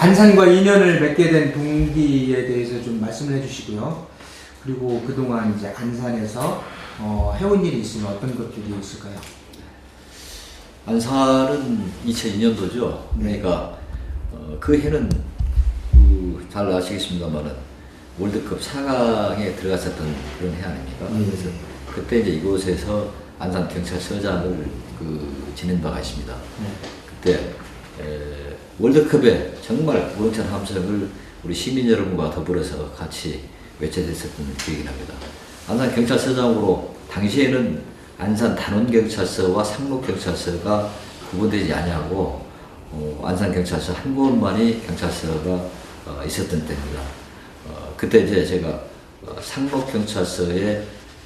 안산과 인연을 맺게 된 동기에 대해서 좀 말씀을 해주시고요. 그리고 그동안 이제 안산에서 어, 해온 일이 있으면 어떤 것들이 있을까요? 안산은 2002년도죠. 네. 그러니까 어, 그 해는 그, 잘 아시겠습니다만은 월드컵 4강에 들어갔었던 그런 해 아닙니까? 음. 그래서 그때 이제 이곳에서 안산 경찰서장을 그 지낸 바가 있습니다. 그때 에, 월드컵에 정말 우렁찬 함성을 우리 시민 여러분과 더불어서 같이 외쳐댔었던 기억이 납니다. 안산 경찰서장으로 당시에는 안산 단원경찰서와 상록경찰서가 구분되지 아니하고 어, 안산 경찰서 한 곳만이 경찰서가 어, 있었던 때입니다. 어, 그때 이제 제가 어, 상록경찰서의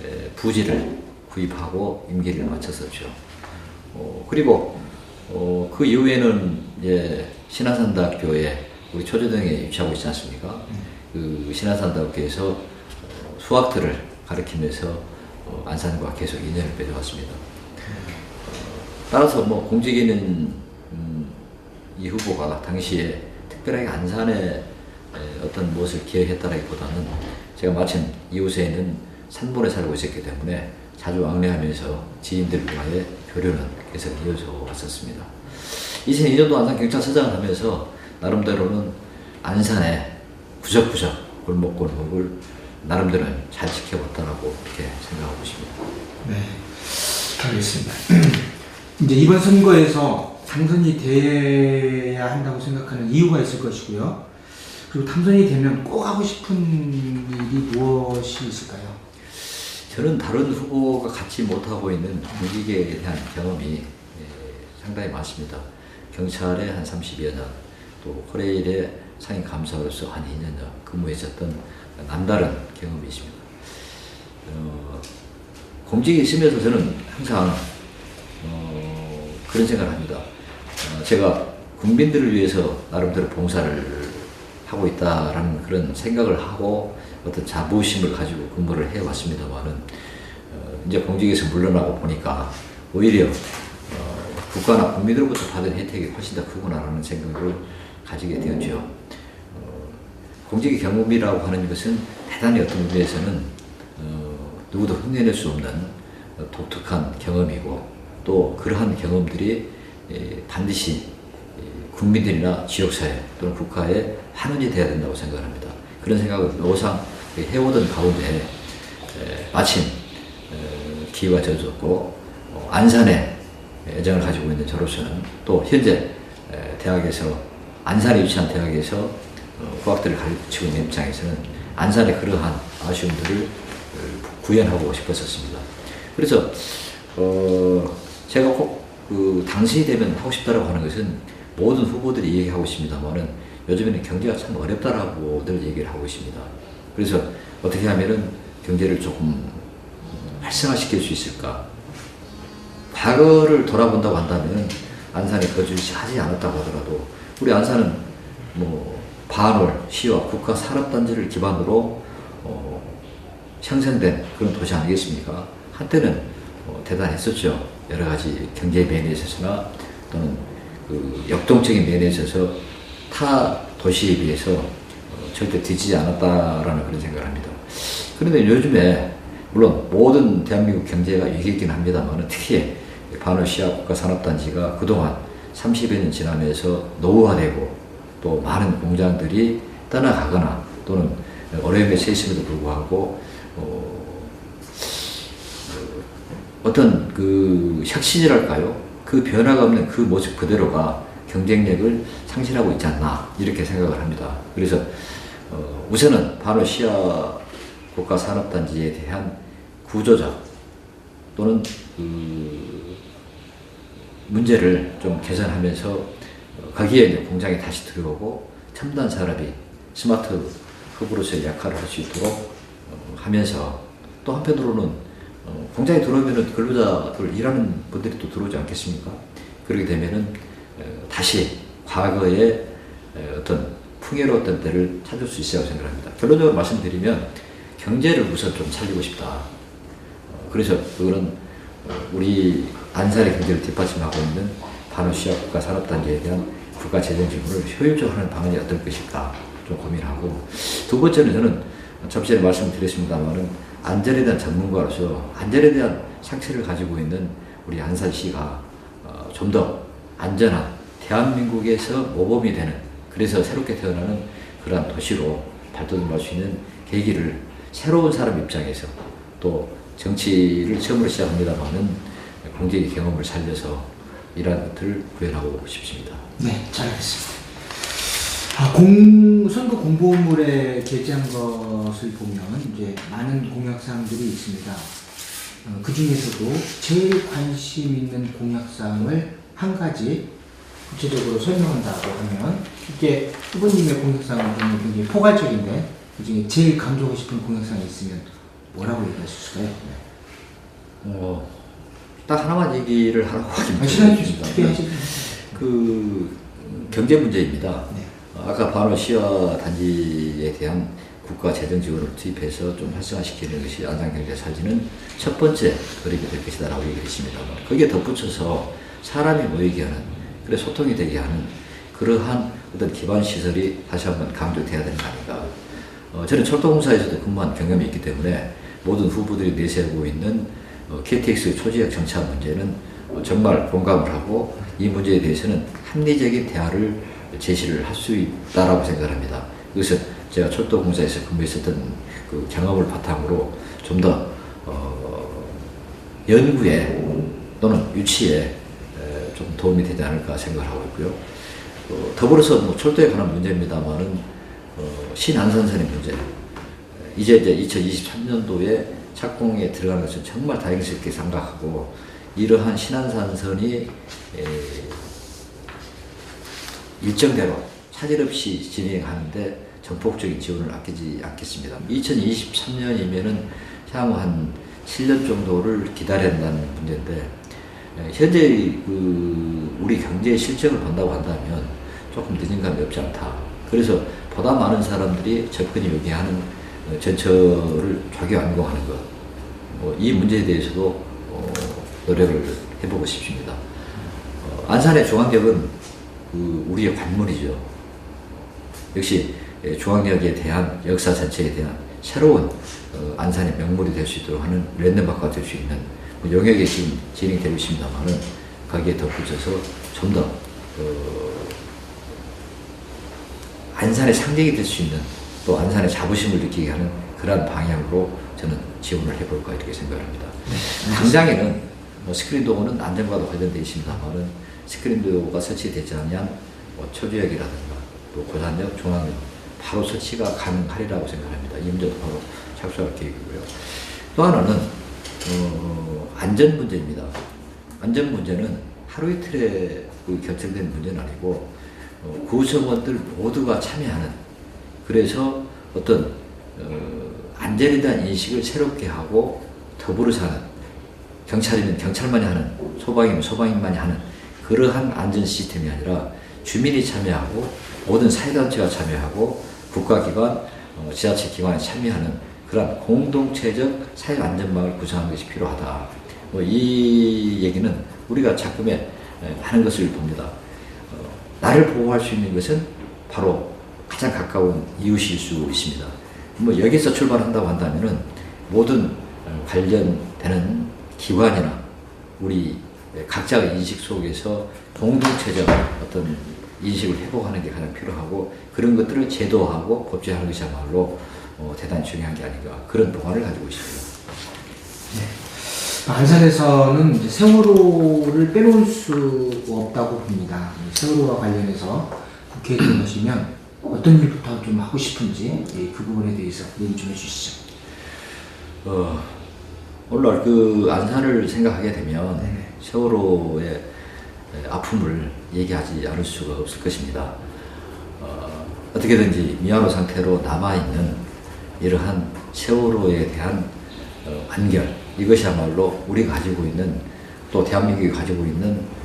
에, 부지를 구입하고 임기를 마쳤었죠. 어, 그리고 어, 그 이후에는 이제 신안산대학교에 우리 초저등에 입시하고 있지 않습니까? 그 신안산대학교에서 어, 수학들을 가르치면서 어, 안산과 계속 인연을 맺어왔습니다. 어, 따라서 뭐 공직에 있는 음, 이 후보가 당시에 특별하게 안산에 에, 어떤 무엇을 기여했다라기보다는 제가 마침 이웃에 있는 산본에 살고 있었기 때문에 자주 왕래하면서 지인들과의 교류는 계속 이어져 왔었습니다. 2002년도 안산 경찰서장을 하면서 나름대로는 안산의 구석구석 골목골목을 나름대로는 잘 지켜봤다라고 이렇게 생각하고 있습니다. 네, 알겠습니다. 이제 이번 선거에서 당선이 돼야 한다고 생각하는 이유가 있을 것이고요. 그리고 당선이 되면 꼭 하고 싶은 일이 무엇이 있을까요? 저는 다른 후보가 갖지 못하고 있는 공직에 대한 경험이 예, 상당히 많습니다. 경찰에 한 30여 년, 또 코레일의 상임 감사로서 한 2년 전 근무했었던 남다른 경험이 있습니다. 어, 공직에 있으면서 저는 항상 어, 그런 생각을 합니다. 어, 제가 국민들을 위해서 나름대로 봉사를 하고 있다라는 그런 생각을 하고 어떤 자부심을 가지고 근무를 해왔습니다만은 어, 이제 공직에서 물러나고 보니까 오히려 어, 국가나 국민으로부터 받은 혜택이 훨씬 더 크구나라는 생각을 가지게 되었죠. 어, 공직의 경험이라고 하는 것은 대단히 어떤 의미에서는 어, 누구도 흉내낼 수 없는 어, 독특한 경험이고 또 그러한 경험들이 에, 반드시 이 국민들이나 지역사회 또는 국가에 환원이 돼야 된다고 생각합니다. 그런 생각을 노상 해오던 가운데 에, 마침 에, 기회가 져졌고 어, 안산에 애정을 가지고 있는 저로서는 또 현재 에, 대학에서 안산에 위치한 대학에서 어, 과학들을 가르치고 있는 입장에서는 안산의 그러한 아쉬움들을 어, 구현하고 싶었었습니다. 그래서 어, 제가 꼭그 당시 되면 하고 싶다라고 하는 것은 모든 후보들이 얘기하고 있습니다만은 요즘에는 경제가 참 어렵다라고 늘 얘기를 하고 있습니다. 그래서 어떻게 하면은 경제를 조금 활성화시킬 수 있을까? 과거를 돌아본다고 한다면 안산에 거주하지 않았다고 하더라도 우리 안산은 뭐 반월 시와 국가 산업단지를 기반으로 어, 형성된 그런 도시 아니겠습니까? 한때는 어, 대단했었죠. 여러 가지 경제 면에 있어서나 또는 그 역동적인 면에 있어서 타 도시에 비해서 어, 절대 뒤지지 않았다라는 그런 생각을 합니다. 그런데 요즘에 물론 모든 대한민국 경제가 위기이긴 합니다만 특히 반월시아 국가산업단지가 그동안 30여 년 지나면서 노후화되고 또 많은 공장들이 떠나가거나 또는 어려움에 처했음에도 불구하고 어, 어떤 그 혁신이랄까요? 그 변화가 없는 그 모습 그대로가 경쟁력을 상실하고 있지 않나 이렇게 생각을 합니다. 그래서 어, 우선은 바로 시아 국가산업단지에 대한 구조적 또는 그 문제를 좀 개선하면서 어, 거기에 이제 공장이 다시 들어오고 첨단 산업이 스마트 흡으로서의 역할을 할 수 있도록 어, 하면서 또 한편으로는 어, 공장에 들어오면은 근로자들 일하는 분들이 또 들어오지 않겠습니까? 그렇게 되면은 어, 다시 과거의 에, 어떤 풍요로웠던 때를 찾을 수 있다고 생각합니다. 결론적으로 말씀드리면 경제를 우선 좀 살리고 싶다. 어, 그래서 그거는 어, 우리 안산의 경제를 뒷받침하고 있는 반호시아 국가 산업단지에 대한 국가 재정 지원을 효율적으로 하는 방안이 어떨 것일까 좀 고민하고 두 번째는 저는 잠시 전에 말씀드렸습니다만은 안전에 대한 전문가로서 안전에 대한 상체를 가지고 있는 우리 안산시가 어, 좀더 안전한 대한민국에서 모범이 되는 그래서 새롭게 태어나는 그러한 도시로 발돋움할 수 있는 계기를 새로운 사람 입장에서 또 정치를 처음으로 시작합니다만은 공직의 경험을 살려서 이러한 것들을 구현하고 싶습니다. 네, 잘 알겠습니다. 아, 공, 선거 공보물에 게재한 것을 보면 이제 많은 공약사항들이 있습니다. 어, 그 중에서도 제일 관심 있는 공약사항을 한 가지 구체적으로 설명한다고 하면 이게 후보님의 공약사항을 보면 굉장히 포괄적인데 그 중에 제일 강조하고 싶은 공약사항이 있으면 뭐라고 얘기할 수 있을까요? 네. 어, 딱 하나만 얘기를 하라고 하긴 아. 특별히 하시죠. 그 음, 경제 문제입니다. 네. 어, 아까 반호 시와 단지에 대한 국가 재정 지원을 투입해서 좀 활성화시키는 것이 안산경제 살지는 첫 번째 어렵게 될 것이다라고 얘기했습니다. 거기에 덧붙여서 사람이 모이게 하는, 그래 소통이 되게 하는 그러한 어떤 기반 시설이 다시 한번 강조돼야 되는 거 아닌가. 어, 저는 철도공사에서도 근무한 경험이 있기 때문에 모든 후보들이 내세우고 있는 어, KTX 초지역 정차 문제는 어, 정말 공감을 하고 이 문제에 대해서는 합리적인 대화를 제시를 할 수 있다라고 생각합니다. 그것은 제가 철도공사에서 근무했었던 그 경험을 바탕으로 좀더 어, 연구에 또는 유치에 에, 좀 도움이 되지 않을까 생각을 하고 있고요. 어, 더불어서 뭐 철도에 관한 문제입니다만은 어, 신안산선의 문제. 에, 이제 이제 2023년도에 착공에 들어가는 것은 정말 다행스럽게 생각하고 이러한 신안산선이 에, 일정대로 차질 없이 진행하는데 전폭적인 지원을 아끼지 않겠습니다. 2023년이면은 향후 한 7년 정도를 기다려야 한다는 문제인데 에, 현재 그 우리 경제 실적을 본다고 한다면 조금 늦은 감이 없지 않다. 그래서 보다 많은 사람들이 접근이 요구하는 어, 전철을 좌교 완공하는 것. 뭐 이 문제에 대해서도 어, 노력을 해보고 싶습니다. 어, 안산의 중앙역은 그 우리의 관문이죠. 역시 예, 중앙역에 대한 역사 전체에 대한 새로운 어, 안산의 명물이 될 수 있도록 하는 랜드마크가 될 수 있는 뭐 영역에 지금 진행되고 있습니다만은 거기에 덧붙여서 좀더 어, 안산의 상징이 될 수 있는 또 안산의 자부심을 느끼게 하는 그러한 방향으로 저는 지원을 해볼까 이렇게 생각합니다. 당장에는 뭐 스크린 도어는 안전과도 관련되어 있습니다만은 스크린 도어가 설치되지 않으면 뭐 초지역이라든가 또 고산역, 중앙역 바로 설치가 가능하리라고 생각합니다. 이 문제도 바로 착수할 계획이고요. 또 하나는 어, 안전 문제입니다. 안전 문제는 하루 이틀에 그 결정된 문제는 아니고 어, 구성원들 모두가 참여하는 그래서 어떤 어, 안전에 대한 인식을 새롭게 하고 더불어 사는 경찰이면 경찰만이 하는 소방이면 소방인만이 하는 그러한 안전 시스템이 아니라 주민이 참여하고 모든 사회단체가 참여하고 국가기관, 어, 지자체 기관이 참여하는 그런 공동체적 사회안전망을 구성하는 것이 필요하다. 뭐 이 얘기는 우리가 작품에 에, 하는 것을 봅니다. 어, 나를 보호할 수 있는 것은 바로 가장 가까운 이웃일 수 있습니다. 뭐 여기서 출발한다고 한다면은 모든 어, 관련되는 기관이나 우리 각자의 인식 속에서 공동체적 어떤 인식을 회복하는 게 가장 필요하고 그런 것들을 제도화하고 법제화하는 것이야말로 어, 대단히 중요한 게 아닌가 그런 동화를 가지고 있습니다. 안산에서는 이제 세월호를 빼놓을 수 없다고 봅니다. 이 세월호와 관련해서 국회에 들어가시면 어떤 일부터 좀 하고 싶은지 예, 그 부분에 대해서 얘기 좀 해주시죠. 어, 오늘날 그 안산을 생각하게 되면 네네. 세월호의 에, 아픔을 얘기하지 않을 수가 없을 것입니다. 어, 어떻게든지 미아노 상태로 남아있는 이러한 세월호에 대한 어, 안결 이것이야말로 우리가 가지고 있는 또 대한민국이 가지고 있는 어,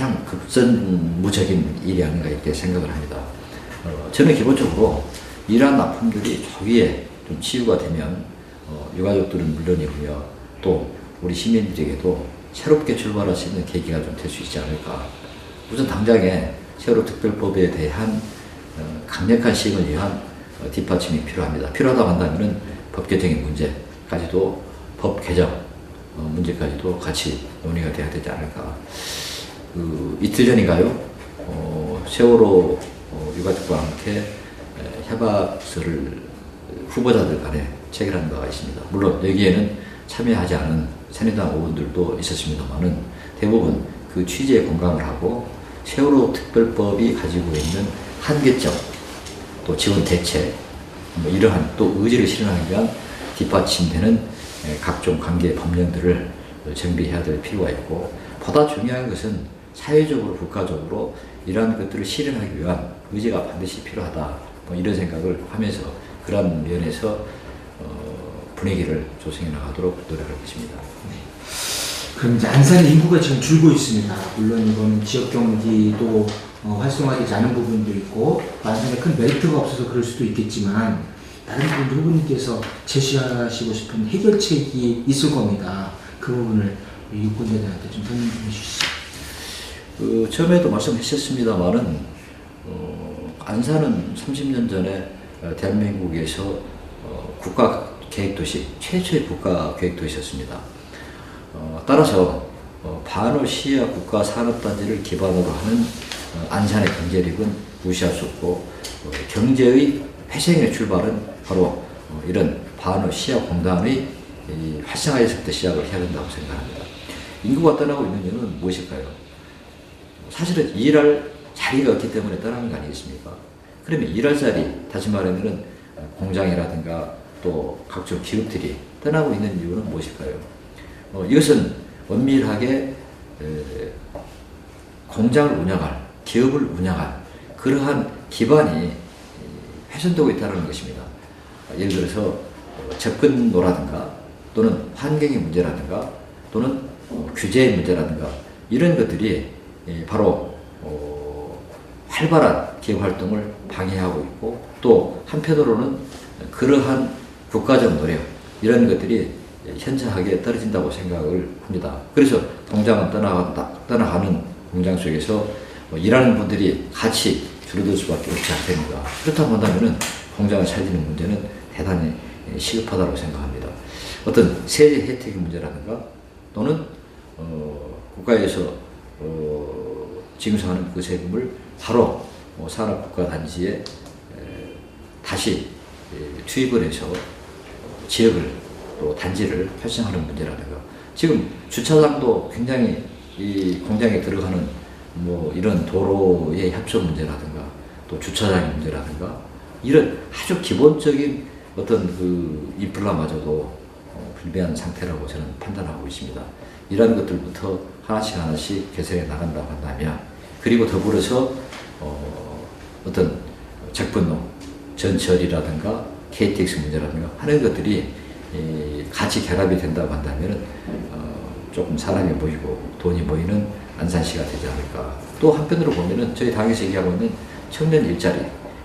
가장 급선무적인 일이 아닌가 이렇게 생각을 합니다. 어, 저는 기본적으로 이러한 아픔들이 조기에 좀 치유가 되면 어, 유가족들은 물론이고요. 또 우리 시민들에게도 새롭게 출발할 수 있는 계기가 좀 될 수 있지 않을까. 우선 당장에 세월호 특별법에 대한 어, 강력한 시행을 위한 어, 뒷받침이 필요합니다. 필요하다고 한다면 법 개정의 문제까지도 법 개정 어, 문제까지도 같이 논의가 돼야 되지 않을까. 그 이틀 전인가요? 어, 세월호 어, 유가족과 함께 에, 협약서를 후보자들 간에 체결한 바가 있습니다. 물론 여기에는 참여하지 않은 새누리당 의원들도 있었습니다만은 대부분 그 취지에 공감을 하고 세월호 특별법이 가지고 있는 한계점 또 지원 대책 뭐 이러한 또 의지를 실현하기 위한 뒷받침되는 에, 각종 관계 법령들을 정비해야 될 필요가 있고 보다 중요한 것은 사회적으로 국가적으로 이러한 것들을 실현하기 위한 의지가 반드시 필요하다 뭐 이런 생각을 하면서 그런 면에서 어, 분위기를 조성해 나가도록 노력할 것입니다. 그럼 이제 안산 인구가 지금 줄고 있습니다. 물론 이거는 지역 경기도 어, 활성화되지 않은 부분도 있고 안산에 큰 메리트가 없어서 그럴 수도 있겠지만 다른 분들 후보님께서 제시하시고 싶은 해결책이 있을 겁니다. 그 부분을 유권자들한테 좀 설명 좀 해주시죠. 그 처음에도 말씀하셨습니다만은 어, 안산은 30년 전에 어, 대한민국에서 어, 국가 계획도시 최초의 국가 계획도시였습니다. 어, 따라서 어, 반호 시야 국가 산업단지를 기반으로 하는 어, 안산의 경제력은 무시할 수 없고 어, 경제의 회생의 출발은 바로 어, 이런 반호 시야 공단의 이 활성화에서부터 시작을 해야 된다고 생각합니다. 인구가 떠나고 있는 이유는 무엇일까요? 사실은 일할 자리가 없기 때문에 떠나는 거 아니겠습니까? 그러면 일할 자리, 다시 말하면은 공장이라든가 또 각종 기업들이 떠나고 있는 이유는 무엇일까요? 어, 이것은 엄밀하게 에, 공장을 운영할, 기업을 운영할 그러한 기반이 이, 훼손되고 있다는 것입니다. 예를 들어서 어, 접근로라든가 또는 환경의 문제라든가 또는 어, 규제의 문제라든가 이런 것들이 예, 바로 어, 활발한 기업 활동을 방해하고 있고 또 한편으로는 그러한 국가적 노력 이런 것들이 현저하게 떨어진다고 생각을 합니다. 그래서 공장은 떠나간다, 떠나가는 공장 속에서 뭐 일하는 분들이 같이 줄어들 수밖에 없지 않습니까? 그렇다고 한다면 공장을 살리는 문제는 대단히 시급하다고 생각합니다. 어떤 세제 혜택의 문제라든가 또는 어, 국가에서 어, 징수하는 그 세금을 바로 어, 산업국가 단지에 에, 다시 에, 투입을 해서 어, 지역을 또 단지를 활성화하는 문제라든가 지금 주차장도 굉장히 이 공장에 들어가는 뭐 이런 도로의 협조 문제라든가 또 주차장의 문제라든가 이런 아주 기본적인 어떤 그 인플라마저도 어, 불비한 상태라고 저는 판단하고 있습니다. 이런 것들부터 하나씩 하나씩 개선해 나간다고 한다면 그리고 더불어서 어, 어떤 적분로 전철이라든가 KTX 문제라든가 하는 것들이 이, 같이 결합이 된다고 한다면 어, 조금 사람이 모이고 돈이 모이는 안산시가 되지 않을까. 또 한편으로 보면은 저희 당에서 얘기하고 있는 청년 일자리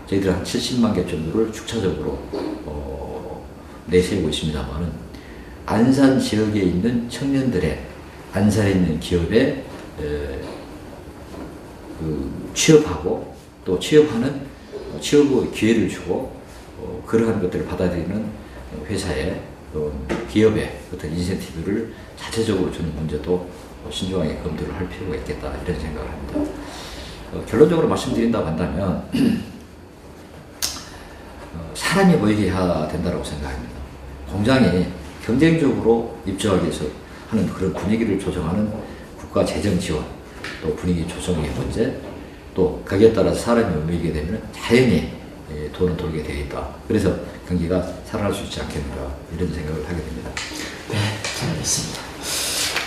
저희들 한 70만 개 정도를 축차적으로 어, 내세우고 있습니다만은 안산 지역에 있는 청년들의 안산에 있는 기업에 에, 그 취업하고 또 취업하는 어, 취업의 기회를 주고 어, 그러한 것들을 받아들이는 회사의 또 기업의 어떤 인센티브를 자체적으로 주는 문제도 어, 신중하게 검토를 할 필요가 있겠다 이런 생각을 합니다. 어, 결론적으로 말씀드린다고 한다면 어, 사람이 모이게 해야 된다고 생각합니다. 공장이 경쟁적으로 입주하기 위해서 하는 그런 분위기를 조성하는 국가 재정 지원, 또 분위기 조성의 문제, 또 거기에 따라서 사람이 모이게 되면 자연히 예, 돈은 돌게 되어 있다. 그래서 경기가 살아날 수 있지 않겠는가 이런 생각을 하게 됩니다. 네, 잘 알겠습니다.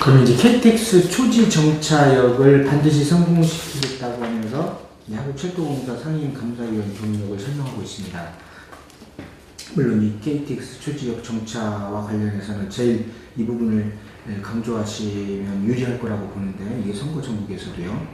그럼 이제 KTX 초지 정차역을 반드시 성공시키겠다고 하면서 이 한국철도공사 상임 감사위원 경력을 설명하고 있습니다. 물론 이 KTX 초지역 정차와 관련해서는 제일 이 부분을 예, 강조하시면 유리할 거라고 보는데 이게 선거 전국에서도요.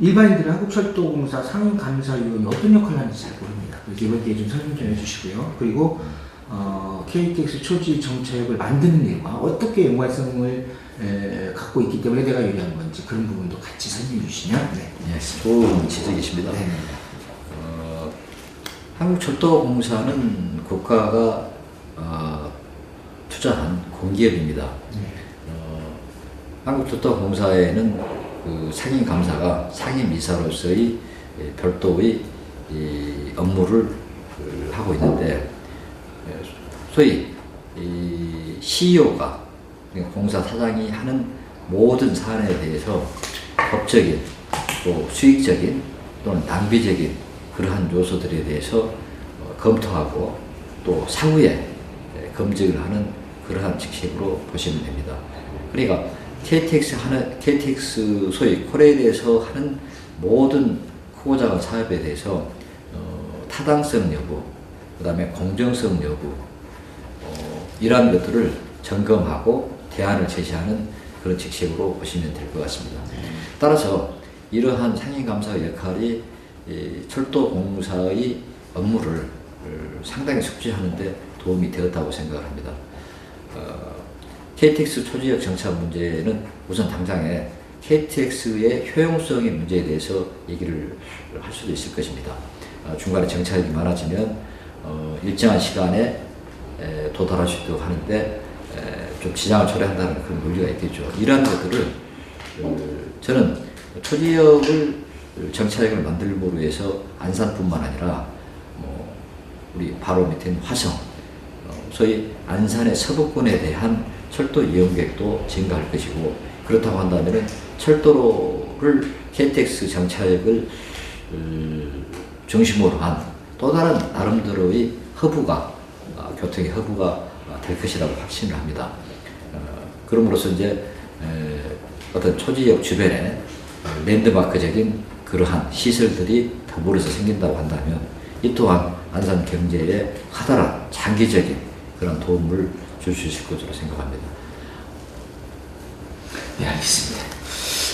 일반인들은 한국철도공사 상임감사위원이 어떤 역할을 하는지 잘 모릅니다. 그래서 이번 기회에 좀 설명 좀 해주시고요. 그리고 어, KTX 초지 정차역을 만드는 일과 어떻게 연관성을 에, 갖고 있기 때문에 내가 유리한 건지 그런 부분도 같이 설명해 주시면 네. 예, 좋은 지적이십니다. 네. 어, 한국철도공사는 국가가 어, 투자한 공기업입니다. 어, 한국철도공사에는 그 상임 감사가 상임 이사로서의 예, 별도의 이 업무를 그 하고 있는데 예, 소위 이 CEO가 공사 사장이 하는 모든 사안에 대해서 법적인 또 수익적인 또는 낭비적인 그러한 요소들에 대해서 어, 검토하고 또 사후에 예, 검증을 하는 그러한 직책으로 보시면 됩니다. 그러니까 KTX 하는 KTX 소위 코레일에서 하는 모든 크고 작은 사업에 대해서 어, 타당성 여부, 그다음에 공정성 여부, 어, 이러한 것들을 점검하고 대안을 제시하는 그런 직책으로 보시면 될 것 같습니다. 따라서 이러한 상임감사 역할이 이 철도 공사의 업무를 어, 상당히 숙지하는데 도움이 되었다고 생각을 합니다. 어, KTX 초지역 정차 문제는 우선 당장에 KTX의 효용성의 문제에 대해서 얘기를 할 수도 있을 것입니다. 어, 중간에 정차역이 많아지면 어, 일정한 시간에 에, 도달할 수 있도록 하는데 에, 좀 지장을 초래한다는 그런 논리가 있겠죠. 이러한 것들을 어, 저는 초지역을 정차역을 만들므로 해서 안산뿐만 아니라 뭐 우리 바로 밑에 있는 화성, 어, 소위 안산의 서부권에 대한 철도 이용객도 증가할 것이고 그렇다고 한다면 철도를 KTX 정차역을 음, 중심으로 한 또 다른 나름대로의 허브가 아, 교통의 허브가 아, 될 것이라고 확신을 합니다. 어, 그럼으로써 이제 에, 어떤 초지역 주변에 어, 랜드마크적인 그러한 시설들이 더불어서 생긴다고 한다면 이 또한 안산 경제에 커다란 장기적인 그런 도움을 줄 수 있을 것으로 생각합니다. 네, 알겠습니다.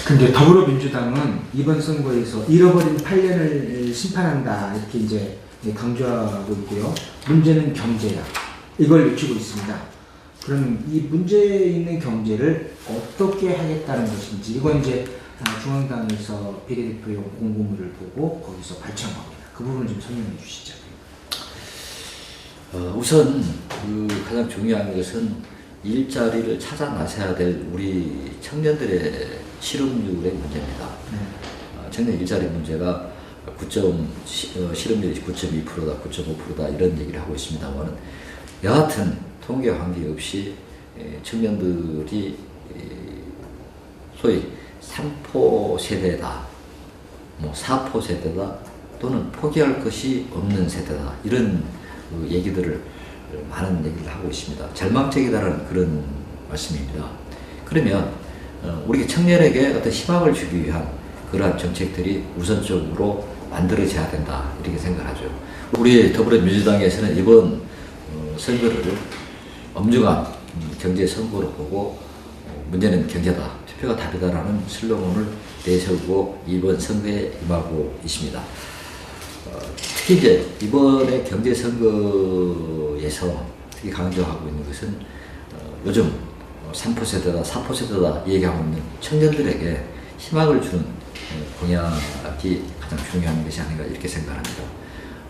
근데 더불어민주당은 이번 선거에서 잃어버린 8년을 심판한다 이렇게 이제 강조하고 있고요. 문제는 경제야. 이걸 외치고 있습니다. 그럼 이 문제 있는 경제를 어떻게 하겠다는 것인지 이건 이제 아, 중앙당에서 비례대표용 공고문을 보고 거기서 발표한 겁니다. 그 부분 좀 설명해 주시죠. 어, 우선 그 가장 중요한 것은 일자리를 찾아 나서야 될 우리 청년들의 실업률의 문제입니다. 네. 어, 청년 일자리 문제가 9점 시- 어, 실업률이 9.2%다, 9.5%다 이런 얘기를 하고 있습니다만은 여하튼 통계 관계 없이 에, 청년들이 에, 소위 3포 세대다, 뭐 4포 세대다 또는 포기할 것이 없는 세대다 이런 그 얘기들을 많은 얘기를 하고 있습니다. 절망적이다라는 그런 말씀입니다. 그러면 어, 우리 청년에게 어떤 희망을 주기 위한 그러한 정책들이 우선적으로 만들어져야 된다 이렇게 생각하죠. 우리 더불어민주당에서는 이번 어, 선거를 엄중한 음, 경제 선거로 보고 어, 문제는 경제다, 투 표가 답이다라는 슬로건을 내세우고 이번 선거에 임하고 있습니다. 어, 특히 이제 이번에 경제 선거에서 특히 강조하고 있는 것은 어, 요즘 3% 세대다, 4% 세대다 얘기하고 있는 청년들에게 희망을 주는 어, 공약이 가장 중요한 것이 아닌가 이렇게 생각합니다.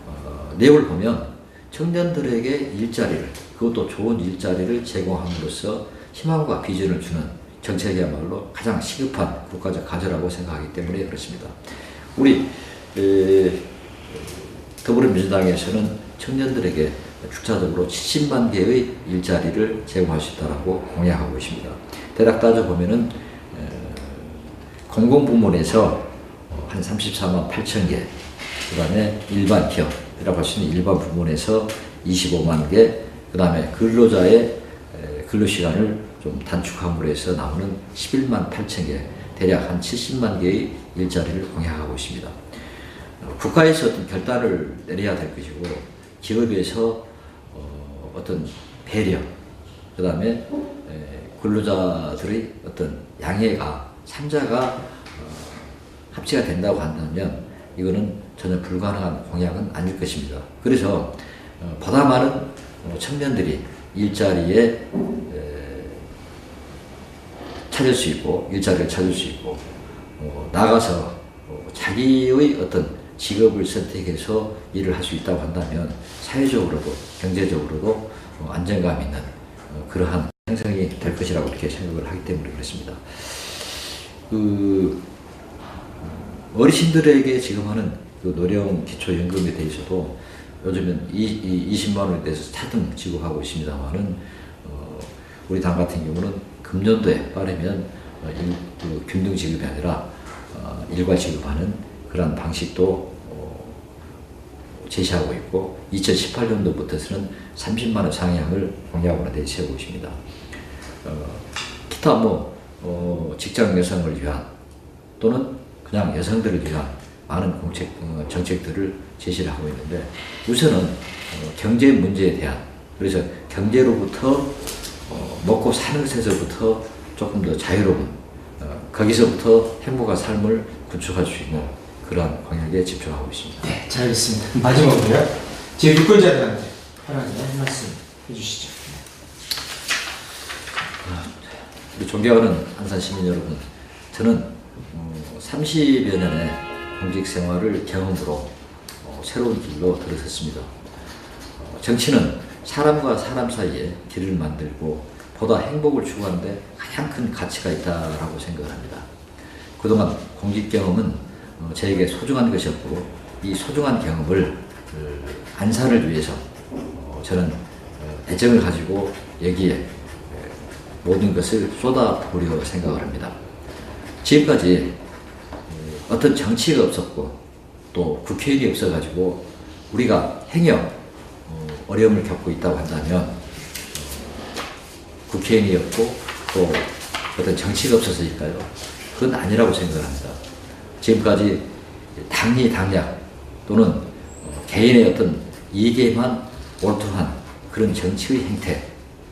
어, 내용을 보면 청년들에게 일자리를 그것도 좋은 일자리를 제공함으로써 희망과 비전을 주는 정책이야말로 가장 시급한 국가적 과제라고 생각하기 때문에 그렇습니다. 우리 에, 더불어민주당에서는 청년들에게 주차적으로 70만 개의 일자리를 제공할 수 있다고 공약하고 있습니다. 대략 따져보면은 에, 공공부문에서 어, 한 34만 8천 개, 그 다음에 일반 기업이라고 할 수 있는 일반 부문에서 25만 개, 그 다음에 근로자의 에, 근로시간을 좀 단축함으로 해서 나오는 11만 8천 개, 대략 한 70만 개의 일자리를 공약하고 있습니다. 어, 국가에서 어떤 결단을 내려야 될 것이고 기업에서 어, 어떤 배려, 그 다음에 근로자들의 어떤 양해가 삼자가 어, 합치가 된다고 한다면 이거는 전혀 불가능한 공약은 아닐 것입니다. 그래서 어, 보다 많은 어, 청년들이 일자리에 에, 찾을 수 있고 일자리를 찾을 수 있고 어, 나가서 어, 자기의 어떤 직업을 선택해서 일을 할 수 있다고 한다면 사회적으로도 경제적으로도 어, 안정감 있는 어, 그러한 형성이 될 것이라고 이렇게 생각을 하기 때문에 그렇습니다. 그 어르신들에게 지금 하는 그 노령 기초연금에 대해서도 요즘은 이, 이 20만 원에 대해서 차등 지급하고 있습니다만은 어, 우리 당 같은 경우는 금년도에 빠르면 어, 일, 그 균등 지급이 아니라 어, 일괄 지급하는 그런 방식도 어, 제시하고 있고 2018년도부터서는 30만 원 상향을 공약으로 내세우고 있습니다. 어, 기타 뭐 어, 직장 여성을 위한 또는 그냥 여성들을 위한 많은 공책, 어, 정책들을 제시를 하고 있는데 우선은 어, 경제 문제에 대한 그래서 경제로부터 어, 먹고 사는 것에서부터 조금 더 자유로운 어, 거기서부터 행복한 삶을 구축할 수 있는 그러한 광역에 집중하고 있습니다. 네, 잘 알겠습니다. 마지막으로요. 제 유권자들한테 편하게 한 말씀 해주시죠. 우리 존경하는 안산 시민 여러분, 저는 어, 30여 년의 공직 생활을 경험으로 어, 새로운 길로 들어섰습니다. 어, 정치는 사람과 사람 사이에 길을 만들고 보다 행복을 추구하는데 가장 큰 가치가 있다라고 생각을 합니다. 그동안 공직 경험은 어, 저에게 소중한 것이었고 이 소중한 경험을 그 안산을 위해서 어, 저는 어, 애정을 가지고 여기에 모든 것을 쏟아부으려고 생각을 합니다. 지금까지 어, 어떤 정치가 없었고 또 국회의원이 없어가지고 우리가 행여 어, 어려움을 겪고 있다고 한다면 어, 국회의원이었고 또 어떤 정치가 없어서일까요? 그건 아니라고 생각을 합니다. 지금까지 당리 당략 또는 어, 개인의 어떤 이익에만 몰두한 그런 정치의 행태,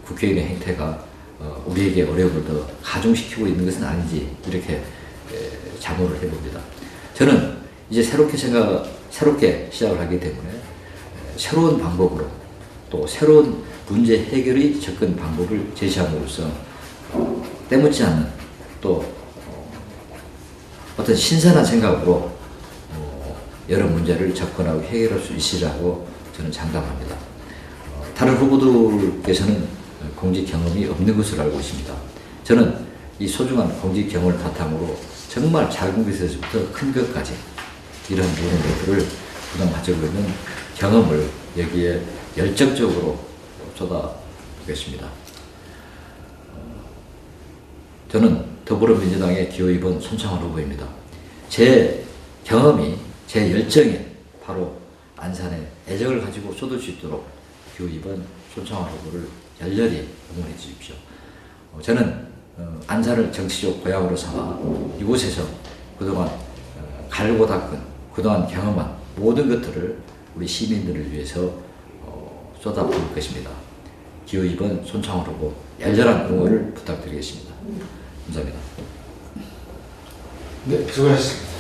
국회의원의 행태가 어, 우리에게 어려움을 더 가중시키고 있는 것은 아닌지 이렇게 에, 자문을 해봅니다. 저는 이제 새롭게 생각, 새롭게 시작을 하기 때문에 에, 새로운 방법으로 또 새로운 문제 해결의 접근 방법을 제시함으로써 어, 때묻지 않는 또 어, 어떤 신선한 생각으로 어, 여러 문제를 접근하고 해결할 수 있으리라고 저는 장담합니다. 어, 다른 후보들께서는 공직 경험이 없는 것으로 알고 있습니다. 저는 이 소중한 공직 경험을 바탕으로 정말 작은 것에서부터 큰 것까지 이런 모든 것들을 그동안 가지고 있는 경험을 여기에 열정적으로 쏟아보겠습니다. 어, 저는 더불어민주당의 기호 2번 손창원 후보입니다. 제 경험이, 제 열정이 바로 안산에 애정을 가지고 쏟을 수 있도록 기호 2번 손창원 후보를 열렬히 응원해 주십시오. 어, 저는 어, 안산을 정치적 고향으로 삼아 이곳에서 그동안 어, 갈고 닦은 그동안 경험한 모든 것들을 우리 시민들을 위해서 어, 쏟아부을 것입니다. 기호 2번 손창원 후보 열렬한 응원을 부탁드리겠습니다. 감사합니다. 네, 수고하셨습니다.